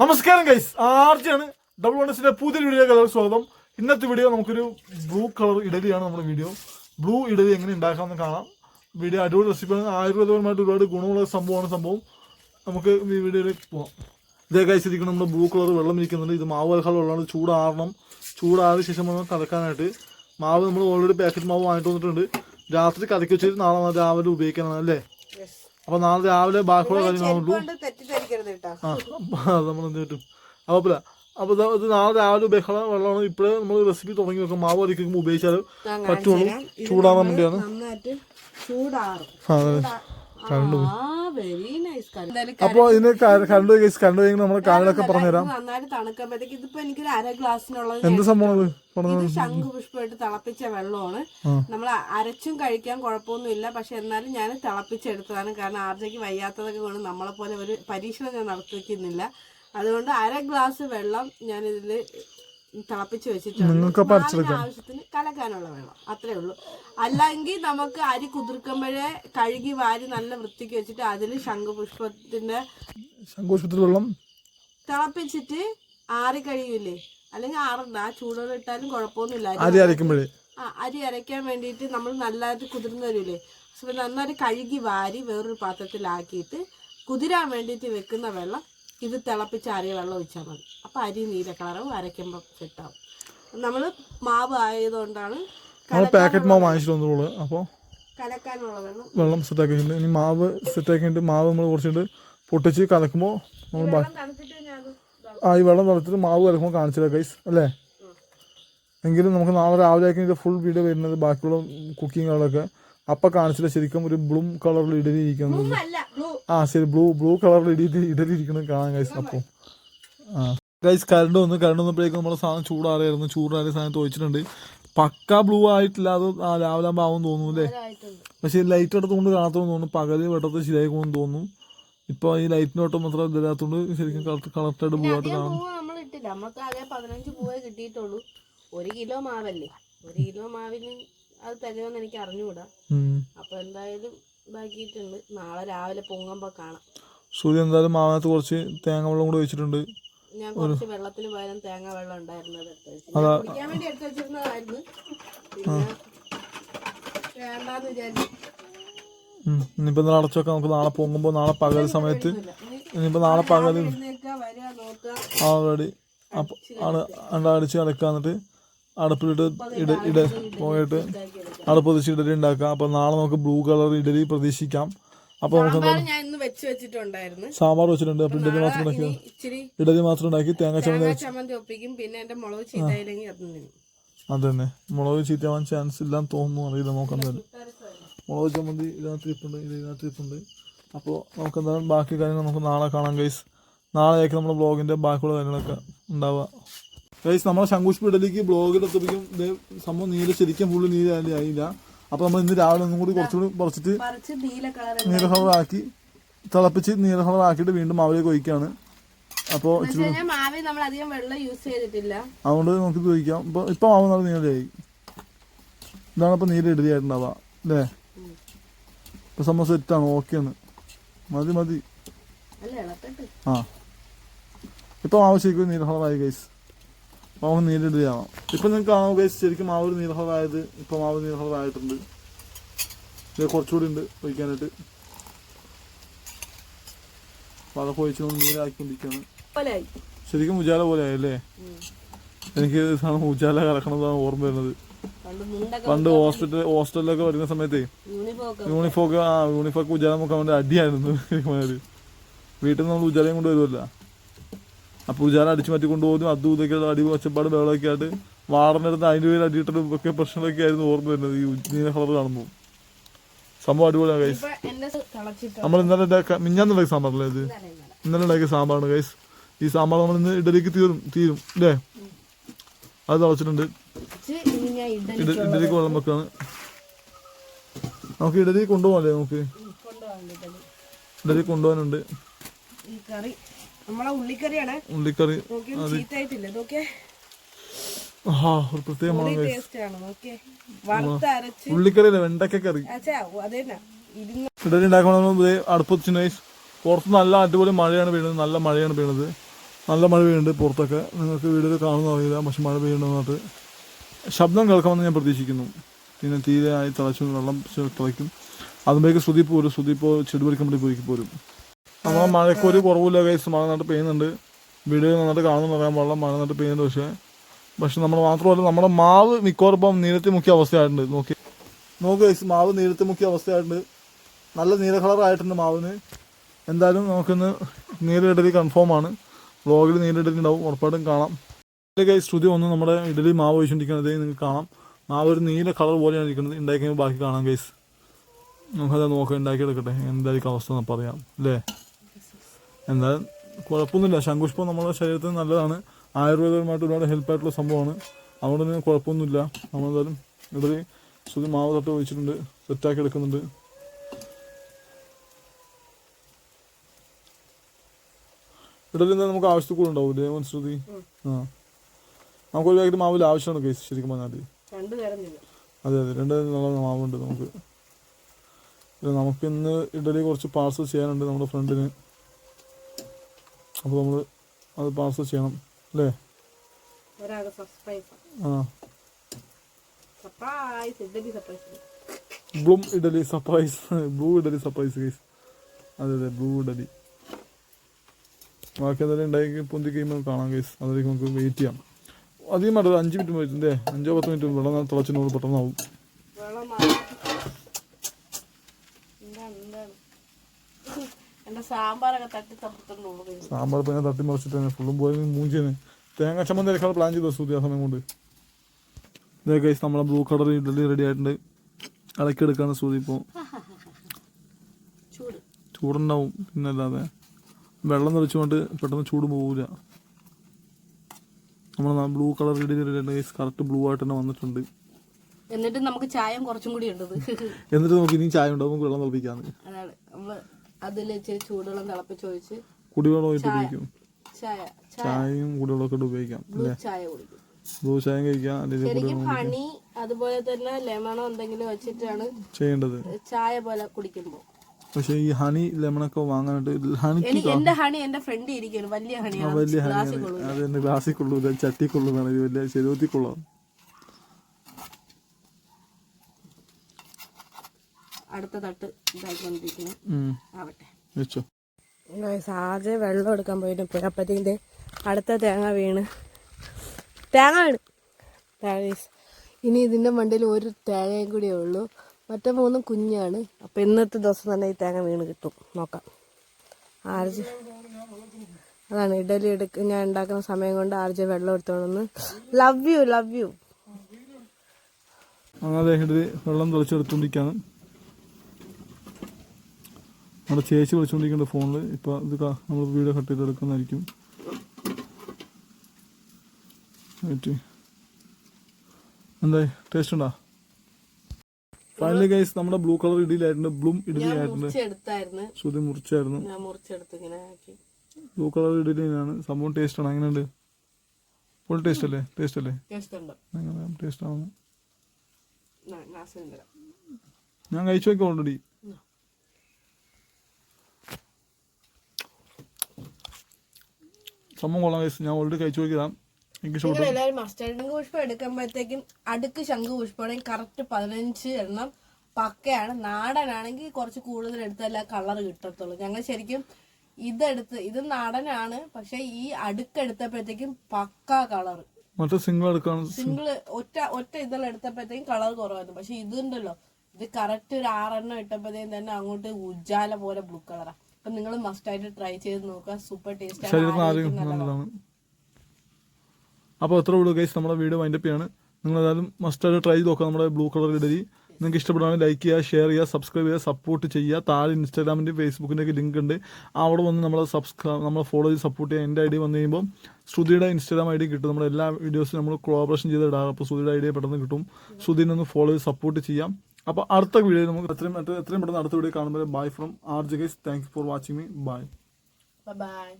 നമസ്കാരം guys ആർജിയാണ്? Double വൺസിന്റെ പുതിയ video സ്വാഗതം. ഇന്നത്തെ വീഡിയോ നമുക്കൊരു ബ്ലൂ കളർ ഇഡലിയാണ് നമ്മുടെ വീഡിയോ ബ്ലൂ ഇഡലി എങ്ങനെ ഉണ്ടാക്കാമെന്ന് കാണാം. വീഡിയോ അടിപൊളി റെസിപ്പിയാണ് ആയുർവേദപരമായിട്ട് ഒരുപാട് ഗുണമുള്ള സംഭവമാണ് സംഭവം. നമുക്ക് ഈ വീഡിയോയിലേക്ക് പോവാം. ഇതേ ഗൈസ് ഇരിക്കണം നമ്മുടെ ബ്ലൂ കളർ വെള്ളം ഇരിക്കുന്നുണ്ട്. ഇത് മാവ് കലക്കാനുള്ള വെള്ളമാണ്. ചൂടാറണം. ചൂടാറിയ ശേഷം വേണം കലക്കാനായിട്ട്. മാവ് നമ്മൾ ഓൾറെഡി പാക്കറ്റ് മാവ് വാങ്ങിട്ട് വന്നിട്ടുണ്ട്. രാത്രി കലക്കി വെച്ചിട്ട് നാളെ രാവിലെ ഉപയോഗിക്കാനാണ് അല്ലേ? അപ്പോൾ നാളെ രാവിലെ ബാക്കിയുള്ള തെറ്റിദ്ധരിക്കരുത് കേട്ടോ. ആ നമ്മൾ എന്ത് പറ്റും അപ്പോൾ അപ്പോൾ ഇത് നാളെ രാവിലെ ഉപയോഗിക്കണം വെള്ളമാണ്. ഇപ്പോഴേ നമ്മൾ റെസിപ്പി തുടങ്ങി വെക്കാം. മാവ് അരിക്കുമ്പോൾ ഉപയോഗിച്ചാൽ പറ്റുള്ളൂ. ചൂടാറാൻ വേണ്ടിയാണ്. ആ, നൈസ് അപ്പോൾ ഇതിന് കണ്ടു കേസ് കണ്ടു കഴിഞ്ഞാൽ നമ്മുടെ കാലിലൊക്കെ പറഞ്ഞുതരാം. നന്നായിട്ട് തണുക്കുമ്പോഴത്തേക്ക് ഇതിപ്പോ എനിക്കൊരു അര ഗ്ലാസ്സിനുള്ളത് എന്ത് സംഭവം ഇത്? പറഞ്ഞു ഇത് ശംഖു പുഷ്പമായിട്ട് തിളപ്പിച്ച വെള്ളമാണ്. നമ്മൾ അരച്ചും കഴിക്കാൻ കുഴപ്പമൊന്നുമില്ല. പക്ഷെ എന്നാലും ഞാൻ തിളപ്പിച്ചെടുത്തതാണ്. കാരണം ആർജയ്ക്ക് വയ്യാത്തതൊക്കെ കൊണ്ട് നമ്മളെ പോലെ ഒരു പരീക്ഷണം ഞാൻ നടത്തിക്കുന്നില്ല അതുകൊണ്ട് അര ഗ്ലാസ് വെള്ളം ഞാൻ ഇതിൽ തിളപ്പിച്ച് വെച്ചിട്ട് നിങ്ങൾക്ക് ആവശ്യത്തിന് കലക്കാനുള്ള വെള്ളം അത്രേ ഉള്ളൂ. അല്ലെങ്കിൽ നമുക്ക് അരി കുതിർക്കുമ്പോഴേ കഴുകി വാരി നല്ല വൃത്തിക്ക് വെച്ചിട്ട് അതിൽ ശംഖുപുഷ്പത്തിന്റെ ശംഖുപുഷ്പത്തിൽ വെള്ളം. തിളപ്പിച്ചിട്ട് ആറി കഴിയൂലേ? അല്ലെങ്കിൽ ആറണ്ട ആ ചൂടോടെ ഇട്ടാലും കുഴപ്പമൊന്നുമില്ല. അരി അരി അരയ്ക്കുമ്പോഴേ. ആ അരി അരയ്ക്കാൻ വേണ്ടിയിട്ട് നമ്മൾ നല്ലതായിട്ട് കുതിർന്നു വരൂലേ? അപ്പോൾ നന്നായിട്ട് കഴുകി വാരി വേറൊരു പാത്രത്തിലാക്കിയിട്ട് കുതിരാൻ വേണ്ടിയിട്ട് വെക്കുന്ന വെള്ളം ഇത് തിളപ്പിച്ച് അരി വെള്ളം ഒഴിച്ചാൽ മതി. അപ്പോൾ അരി നീല കളറാവും അരയ്ക്കുമ്പോൾ സെറ്റാവും നമ്മൾ മാവ് ആയതുകൊണ്ടാണ് പാക്കറ്റ് മാവ് വാങ്ങിച്ചിട്ട് വന്നോളൂ അപ്പോൾ കലക്കാനുള്ള വെള്ളം. വെള്ളം സെറ്റാക്കിയിട്ടുണ്ട് ഇനി മാവ് സെറ്റാക്കിയിട്ട് മാവ് നമ്മൾ കുറച്ചിട്ട് പൊട്ടിച്ച് കലക്കുമ്പോൾ നമ്മൾ ആ ഈ വെള്ളം തളച്ചിട്ട് മാവ് കലക്കുമ്പോൾ കാണിച്ചില്ല ഗൈസ് അല്ലേ? എങ്കിലും നമുക്ക് നാളെ രാവിലെ ഇത് ഫുൾ വീഡിയോ വരുന്നത് ബാക്കിയുള്ള കുക്കിങ്ങുകളൊക്കെ അപ്പം കാണിച്ചില്ല ശരിക്കും ഒരു ബ്ലൂ കളറിൽ ഇഡലി ഇരിക്കുന്നത് ആ ശരി ബ്ലൂ ബ്ലൂ കളറിൽ ഇഡലി ഇഡലി ഇരിക്കുന്നത് കഴിച്ചു അപ്പോൾ ആ. ഗൈസ് കരണ്ട് വന്ന്. കരണ്ട് വന്നപ്പോഴേക്കും നമ്മുടെ സാധനം ചൂടാറിയായിരുന്നു. ചൂടാറിയ സാധനം തോച്ചിട്ടുണ്ട് പക്ക ബ്ലൂ ആയിട്ടില്ല. അത് ആ രാവിലെ ആകുമ്പോൾ ആവും തോന്നുന്നു അല്ലേ? പക്ഷേ ലൈറ്റ് എടുത്തുകൊണ്ട് കാണാത്തോന്ന് തോന്നുന്നു. പകൽ വെട്ടത്ത് ശരിയായിക്കോന്ന് തോന്നുന്നു. ഇപ്പോൾ ഈ ലൈറ്റിന് വട്ടം മാത്രം ഇതില്ലാത്തോണ്ട് ശരിക്കും കളക്റ്റഡ് ബ്ലൂ ആയിട്ട് കാണും ഒരു കിലോ മാവല്ലേ? ഒരു കിലോ മാവിന് അത് തരുമെന്ന് എനിക്ക് അറിഞ്ഞുകൂടാ. അപ്പൊ എന്തായാലും ഇതാക്കിയിട്ടുണ്ട്. നാളെ രാവിലെ പൊങ്ങുമ്പോ കാണാം. സൂര്യ എന്തായാലും മാവിനകത്ത് കുറച്ച് തേങ്ങ വെള്ളം കൂടെ വെച്ചിട്ടുണ്ട് ഞാൻ കുറച്ച് വെള്ളത്തിന് പകരം തേങ്ങ വെള്ളം ഉണ്ടായിരുന്നത് കുടിക്കാൻ വേണ്ടി എടുത്തു വെച്ചിരുന്നതായിരുന്നു. പിന്നെ വേണ്ടാന്ന് വിചാരിച്ചു. ഇനിയിപ്പോ നാളെ ഇന്നലെ അടച്ചു നമുക്ക് നാളെ പൊങ്ങുമ്പോ നാളെ പകൽ സമയത്ത് ഇനിയിപ്പോ നാളെ പകൽ ആ റെഡി അപ്പൊ അടിച്ച് കലക്കുക എന്നിട്ട് അടുപ്പിലിട്ട് ഇട ഇട പോയിട്ട് അടുപ്പ് പ്രതീക്ഷ ഇഡലി ഉണ്ടാക്കാം. അപ്പോൾ നാളെ നമുക്ക് ബ്ലൂ കളർ ഇഡലി പ്രതീക്ഷിക്കാം. അപ്പോൾ നമുക്ക് സാമ്പാർ വെച്ചിട്ടുണ്ട്. അപ്പോൾ ഇഡലി മാത്രം ഉണ്ടാക്കി ഇഡലി മാത്രം ഉണ്ടാക്കി തേങ്ങ ചമ്മന്തി ഒപ്പിക്കും. പിന്നെ മുളക് ചീത്തയില്ലെങ്കിൽ അത് തിന്നും. അത് തന്നെ മുളക് ചീത്തയാവാൻ ചാൻസ് ഇല്ലാന്ന് തോന്നുന്നു. അറിയില്ല നമുക്ക് എന്തായാലും. മുളക് ചമ്മന്തി ഇതിനകത്ത് ഇരിപ്പുണ്ട്. ഇത് ഇതിനകത്ത് ഇരിപ്പുണ്ട്. അപ്പോൾ നമുക്ക് എന്തായാലും ബാക്കി കാര്യങ്ങൾ നമുക്ക് നാളെ കാണാം ഗൈസ് നാളെയൊക്കെ നമ്മുടെ ബ്ലോഗിന്റെ ബാക്കിയുള്ള കാര്യങ്ങളൊക്കെ ഉണ്ടാവുക. ഗൈസ് നമ്മളെ ശങ്കുഷ്പ ഇഡലിക്ക് ബ്ലോഗിലെത്തുമ്പോഴേക്കും ഇത് സംഭവം നീല ശരിക്കും ഫുള്ള് നീല ആയില്ല. അപ്പോൾ നമ്മൾ ഇന്ന് രാവിലെ ഒന്നും കൂടി കുറച്ചുകൂടി പറിച്ചിട്ട് പറിച്ച് നീല കളർ കളർ ആക്കി തിളപ്പിച്ച് നീല കളർ ആക്കിയിട്ട് വീണ്ടും മാവിലേക്ക് ഒഴിക്കുകയാണ് അപ്പോൾ അതുകൊണ്ട് നമുക്ക് ഇത് ഒഴിക്കാം ഇപ്പോൾ മാവ് നല്ല നീലയായി. ഇതാണ് ഇപ്പോൾ നീല ഇഡലി ആയിട്ടുണ്ടാവുക അല്ലേ? ഇപ്പോൾ സംഭവം സെറ്റാണ് ഓക്കെയാണ് മതി മതി. ആ. ഇപ്പൊ മാവ് ശരിക്കും നീല കളറായി ഗൈസ് മാവ് നീരിടുകയാണ്. ഇപ്പം നിങ്ങൾക്ക് കാണാൻ ഉപയോഗിച്ച് ശരിക്കും മാവ് ഒരു ഇപ്പം മാവ് നീല ഇത് കുറച്ചുകൂടി ഉണ്ട് ഒഴിക്കാനായിട്ട്. അപ്പം അതൊക്കെ ഒഴിച്ചുകൊണ്ട് നീലാക്കിക്കൊണ്ടിരിക്കുകയാണ് പോലെയായി ശരിക്കും ഉജാല പോലെ ആയല്ലേ എനിക്ക് സാധനം ഉജാല കലക്കണതാണ് ഓർമ്മ വരുന്നത്. പണ്ട് ഹോസ്പിറ്റൽ ഹോസ്റ്റലിലൊക്കെ പഠിക്കുന്ന സമയത്ത് യൂണിഫോം ആ യൂണിഫോം ഉജാല നോക്കാൻ വേണ്ടി അടിയായിരുന്നു. വീട്ടിൽ നിന്ന് നമ്മൾ ഉജാലയും കൊണ്ട് വരുമല്ലോ അപ്പോൾ ഉജാല അടിച്ചു മാറ്റി കൊണ്ടുപോകും അതും ഇതൊക്കെ അടി ഒച്ചപ്പാട് ബഹളമൊക്കെ ആയിട്ട് വാടന്റെ അടുത്ത് അതിന്റെ പേര് അടിയിട്ടൊരു ഒക്കെ പ്രശ്നമൊക്കെ ആയിരുന്നു ഓർമ്മ വരുന്നത്. ഈ നീല കളർ കാണുമ്പോൾ സംഭവം അടിപൊളിയാണ് ഗൈസ് നമ്മൾ ഇന്നലെ മിഞ്ഞാന്ന് ഉണ്ടാക്കിയ സാമ്പാറല്ലേ ഇത്? ഇന്നലെ ഉണ്ടാക്കിയ സാമ്പാറാണ് ഗൈസ് ഈ സാമ്പാർ നമ്മൾ ഇന്ന് ഇഡലിക്ക് തീരും തീരും അല്ലേ? അത് തിളച്ചിട്ടുണ്ട്. ഇഡലിക്ക് വെള്ളം വെക്കാണ്. നമുക്ക് ഇഡലി കൊണ്ടുപോകാല്ലേ നമുക്ക്? ഇഡലി. കൊണ്ടുപോകാനുണ്ട്. നമ്മളെ ഉള്ളിക്കറിയാണ്. ഉള്ളിക്കറി. ചീത്തായിട്ടില്ല ഇതൊക്കെ ഒരു പ്രത്യേകമാണ് ഉള്ളിക്കറിയല്ല വെണ്ടക്ക കറി? ഇഡലി ഉണ്ടാക്കണമെന്ന് അടുപ്പത്ത് നൈസ് പുറത്ത് നല്ല അടിപൊളി മഴയാണ് പെയ്യുന്നത് നല്ല മഴയാണ് പെയ്യുന്നത് നല്ല മഴ പെയ്യുന്നുണ്ട് പുറത്തൊക്കെ. നിങ്ങൾക്ക് വീഡിയോയിൽ കാണുന്ന അറിയില്ല പക്ഷെ മഴ പെയ്യുന്നതായിട്ട് ശബ്ദം കേൾക്കാമെന്ന് ഞാൻ പ്രതീക്ഷിക്കുന്നു. പിന്നെ തീരെ ആയി തിളച്ചു വെള്ളം തിളയ്ക്കും. അതുമ്പോഴേക്ക് ശ്രുതി പോരും ശ്രുതി ഇപ്പോൾ ചെടി പറിക്കാൻ വേണ്ടി പോയി പോരും. നമ്മൾ മഴയ്ക്ക് ഒരു കുറവില്ല കേസ് മഴ നന്നായിട്ട് പെയ്യുന്നുണ്ട്. വീട് നന്നായിട്ട് കാണുന്നു പറയാൻ പാടില്ല. മഴ നന്നായിട്ട് പെയ്യുന്നുണ്ട് പക്ഷേ. പക്ഷെ നമ്മൾ മാത്രമല്ല നമ്മുടെ മാവ് മിക്കവാറും നീരത്തി മുക്കിയ അവസ്ഥയായിട്ടുണ്ട്. നോക്കി. നോക്ക് കേസ് മാവ് നീരത്തി മുക്കിയ അവസ്ഥയായിട്ടുണ്ട്. നല്ല നീല കളറായിട്ടുണ്ട് മാവിന്. എന്തായാലും നമുക്കിന്ന് നീരിടലി കൺഫേം ആണ്. വ്ളോഗിൽ നീരിടലി ഉണ്ടാവും. ഉറപ്പായിട്ടും കാണാം. ഗൈസ് ശ്രുതി ഒന്ന് നമ്മുടെ ഇഡലി മാവ് ഒഴിച്ചുകൊണ്ടിരിക്കുന്നത് നിങ്ങൾക്ക് കാണാം. മാവ് ഒരു നീല കളർ പോലെയാണ് ഇരിക്കുന്നത്. ഉണ്ടാക്കി ബാക്കി കാണാം ഗൈസ് നമുക്കത് നോക്കാം ഉണ്ടാക്കിയെടുക്കട്ടെ. എന്തായിരിക്കും അവസ്ഥ എന്ന് പറയാം. അല്ലേ? എന്തായാലും കുഴപ്പമൊന്നുമില്ല. ശങ്കുഷ്പം നമ്മുടെ ശരീരത്തിന് നല്ലതാണ്. ആയുർവേദപരമായിട്ട് ഒരുപാട് ഹെൽപ്പായിട്ടുള്ള സംഭവമാണ്. അതുകൊണ്ട് തന്നെ കുഴപ്പമൊന്നുമില്ല. നമ്മളെന്തായാലും ഇവിടെ ശ്രുതി മാവ് തട്ട് ഒഴിച്ചിട്ടുണ്ട്. സെറ്റാക്കി എടുക്കുന്നുണ്ട്. ഇടലി എന്താ നമുക്ക് ആവശ്യത്തിൽ കൂടെ ഉണ്ടാവില്ലേ ശ്രുതി? ആ. നമുക്ക് ഒരു പാക്കറ്റ് മാവിൽ ആവശ്യമാണ് കേസ് ശരിക്കും പറഞ്ഞാൽ അതെ അതെ. രണ്ട് നല്ല മാവുണ്ട് നമുക്ക്. നമുക്ക് ഇന്ന് ഇഡലി കുറച്ച് പാർസൽ ചെയ്യാനുണ്ട് നമ്മുടെ ഫ്രണ്ടിന് അപ്പോൾ നമ്മൾ അത് പാസ് ചെയ്യണം അല്ലേ ആ. Bloom idli surprise blue idli surprise guys അതെ അതെ ബ്ലൂ ഇഡലി ബാക്കി എന്തെങ്കിലും ഉണ്ടായി പൊന്തി കഴിയുമ്പോൾ കാണാം ഗൈസ് അതിലേക്ക് നമുക്ക് വെയിറ്റ് ചെയ്യാം. അധികം വേണ്ട അഞ്ച് മിനിറ്റ് അല്ലേ അഞ്ചോ പത്ത് മിനിറ്റ് വെള്ളം തിളച്ചിനോട് പെട്ടെന്നാവും. സാമ്പാർ പിന്നെ തട്ടി മറിച്ചിട്ട് ഫുള്ളും പോയി മൂഞ്ചിന് തേങ്ങ ചമ്മന്തി അരക്കാൻ പ്ലാൻ ചെയ്തു സൂര്യ സമയം കൊണ്ട്. ഇതേ നമ്മളെ ബ്ലൂ കളർ ഇഡലി റെഡി ആയിട്ടുണ്ട്. ഇളക്കിയെടുക്കാണ് സൂര്യ ഇപ്പോൾ ചൂടുണ്ടാവും ചൂടുണ്ടാവും പിന്നല്ലാതെ വെള്ളം നിറച്ചുകൊണ്ട് പെട്ടെന്ന് ചൂട് പോവില്ല നമ്മൾ ബ്ലൂ കളർ ഇഡലി റെഡി ആയിട്ടുണ്ട് കറക്റ്റ് ബ്ലൂ ആയിട്ട് തന്നെ വന്നിട്ടുണ്ട്. എന്നിട്ട് നമുക്ക് ചായം കുറച്ചും കൂടി ഉണ്ടത്. എന്നിട്ട് നമുക്ക് ഇനിയും ചായ ഉണ്ടാവും നമുക്ക് വെള്ളം തിളപ്പിക്കാന്ന്. അതാണ്. നമ്മൾ അതിൽ ഇച്ചിരി ചൂടുവെള്ളം തിളപ്പിച്ച് ഒഴിച്ച് കുടിവെള്ളം ആയിട്ട് ഉപയോഗിക്കും ചായ. ചായ. ചായയും കുടിവെള്ളമൊക്കെ ഇട്ട് ഉപയോഗിക്കാം അല്ലേ? ചായ കുടിക്കും. കഴിക്കാം അല്ലെങ്കിൽ ശരിക്കും ഹണി അതുപോലെ തന്നെ ലെമണോ എന്തെങ്കിലും വെച്ചിട്ടാണ് ചെയ്യേണ്ടത്. ചായ പോലെ കുടിക്കുമ്പോൾ പക്ഷേ ഈ ഹണി ലെമണൊക്കെ വാങ്ങാനായിട്ട് ഹണിക്ക് എനിക്ക് എന്റെ ഹണി എന്റെ ഫ്രണ്ട് ഇരിക്കുന്നു വലിയ ഹണിയാണ്. വലിയ കൊള്ളും അത് എന്റെ ഗ്ലാസ്സിൽ കൊള്ളൂല ചട്ടി കൊള്ളുന്നതാണ്. ഇത് വലിയ ശരീരത്തിൽ കൊള്ളാം. അടുത്ത തട്ട് ഇതായിക്കൊണ്ടിരിക്കുന്നു. ആവട്ടെ. വെച്ചോ. ആദ്യം വെള്ളം എടുക്കാൻ പോയിട്ട് പോയി അടുത്ത തേങ്ങ വീണ്. തേങ്ങ വീണ്. ഇനി ഇതിന്റെ മണ്ടയിൽ ഒരു തേങ്ങയും കൂടിയേ ഉള്ളൂ. മറ്റേ മൂന്നും കുഞ്ഞാണ്. അപ്പം ഇന്നത്തെ ദിവസം തന്നെ ഈ തേങ്ങ വീണ് കിട്ടും. നോക്കാം. ആർജ്. അതാണ് ഇഡലി എടുക്ക ഞാൻ ഉണ്ടാക്കുന്ന സമയം കൊണ്ട് ആർജ് വെള്ളം എടുത്തോണെന്ന് ലവ് യു ലവ് യു അങ്ങനെ വെള്ളം തെളിച്ചെടുത്തോണ്ടിരിക്കാണ് നമ്മുടെ ചേച്ചി വിളിച്ചുകൊണ്ടിരിക്കുന്നുണ്ട് ഫോണിൽ ഇപ്പോൾ ഇത് നമ്മൾ വീഡിയോ കട്ട് ചെയ്തെടുക്കുന്നതായിരിക്കും. എടുക്കുന്നതായിരിക്കും എന്തായി? ടേസ്റ്റ് ഉണ്ടോ? ഫൈനലി ഗൈസ് നമ്മുടെ ബ്ലൂ കളർ ഇഡലിയായിട്ടുണ്ട് ബ്ലൂം ഇഡലി ആയിട്ടുണ്ട് മുറിച്ചെടുത്തായിരുന്നു. ശ്രുതി മുറിച്ചായിരുന്നു. ബ്ലൂ കളർ ഇഡലിയാണ് സംഭവം ടേസ്റ്റ് ആണ്. അങ്ങനെയുണ്ട് ഫുൾ ടേസ്റ്റ് അല്ലേ? ടേസ്റ്റ് അല്ലേ? ടേസ്റ്റ് ആവുന്നു. ഞാൻ കഴിച്ചു വെക്കാം ഓൾറെഡി സംഭവം കൊള്ളാം guys. ഞാൻ ഓൾറെഡി കഴിച്ചു നോക്കിയതാണ് എനിക്ക് എല്ലാവരും പുഷ്പം എടുക്കുമ്പോഴത്തേക്കും അടുക്ക് ശംഖു പുഷ്പമാണെങ്കിൽ കറക്റ്റ് പതിനഞ്ച് എണ്ണം പക്കയാണ്. നാടനാണെങ്കിൽ കുറച്ച് കൂടുതൽ എടുത്താലേ ആ കളർ കിട്ടത്തുള്ളൂ. ഞങ്ങൾ ശരിക്കും ഇതെടുത്ത് ഇത് നാടനാണ് പക്ഷെ ഈ അടുക്ക് എടുത്തപ്പോഴത്തേക്കും പക്ക കളർ മറ്റേ സിംഗിൾ എടുക്കാണ്. സിംഗിൾ ഒറ്റ ഒറ്റ ഇതെല്ലാം എടുത്തപ്പോഴത്തേക്കും കളർ കുറവായിരുന്നു. പക്ഷെ ഇതുണ്ടല്ലോ ഇത് കറക്റ്റ് ഒരു ആറെണ്ണം ഇട്ടപ്പോഴത്തേക്കും തന്നെ അങ്ങോട്ട് ഉജ്ജാല പോലെ ബ്ലൂ കളറാ അപ്പൊ നിങ്ങൾ മസ്റ്റായിട്ട് ട്രൈ ചെയ്ത് നോക്കുക. സൂപ്പർ ടേസ്റ്റ് ആണ്. അപ്പോൾ എത്ര ഉള്ളൂ ഗൈസ് നമ്മുടെ വീഡിയോ വൈൻഡപ്പ് ചെയ്യാണ്. നിങ്ങൾ ഏതായാലും മസ്റ്റായിട്ട് ട്രൈ ചെയ്ത് നോക്കുക. നമ്മുടെ ബ്ലൂ കളർ ഇടരി നിങ്ങൾക്ക് ഇഷ്ടപ്പെടുകയാണെങ്കിൽ ലൈക്ക് ചെയ്യുക ഷെയർ ചെയ്യുക സബ്സ്ക്രൈബ് ചെയ്യുക സപ്പോർട്ട് ചെയ്യുക. താഴെ ഇൻസ്റ്റാഗ്രാമിന്റെ ഫേസ്ബുക്കിന്റെ ഒക്കെ ലിങ്ക് ഉണ്ട്. അവിടെ വന്ന് നമ്മളെ സബ്സ്ക്രൈബ് നമ്മളെ ഫോളോ ചെയ്ത് സപ്പോർട്ട് ചെയ്യുക. എന്റെ ഐ ഡി വന്നു കഴിയുമ്പോൾ ശ്രുതിയുടെ ഇൻസ്റ്റാഗ്രാം ഐ ഡി കിട്ടും. നമ്മുടെ എല്ലാ വീഡിയോസും നമ്മൾ കൊളാബറേഷൻ ചെയ്ത് ഇടാം അപ്പോൾ ശ്രുതിയുടെ ഐ ഡി പെട്ടെന്ന് കിട്ടും. ശ്രുതിനെ ഒന്ന് ഫോളോ ചെയ്ത് സപ്പോർട്ട് ചെയ്യാം. അപ്പോൾ അടുത്ത വീഡിയോ നമുക്ക് എത്രയും എത്രയും പെട്ടെന്ന് അടുത്ത വീഡിയോ കാണുമ്പോൾ bye from R G guys thanks for watching me bye bye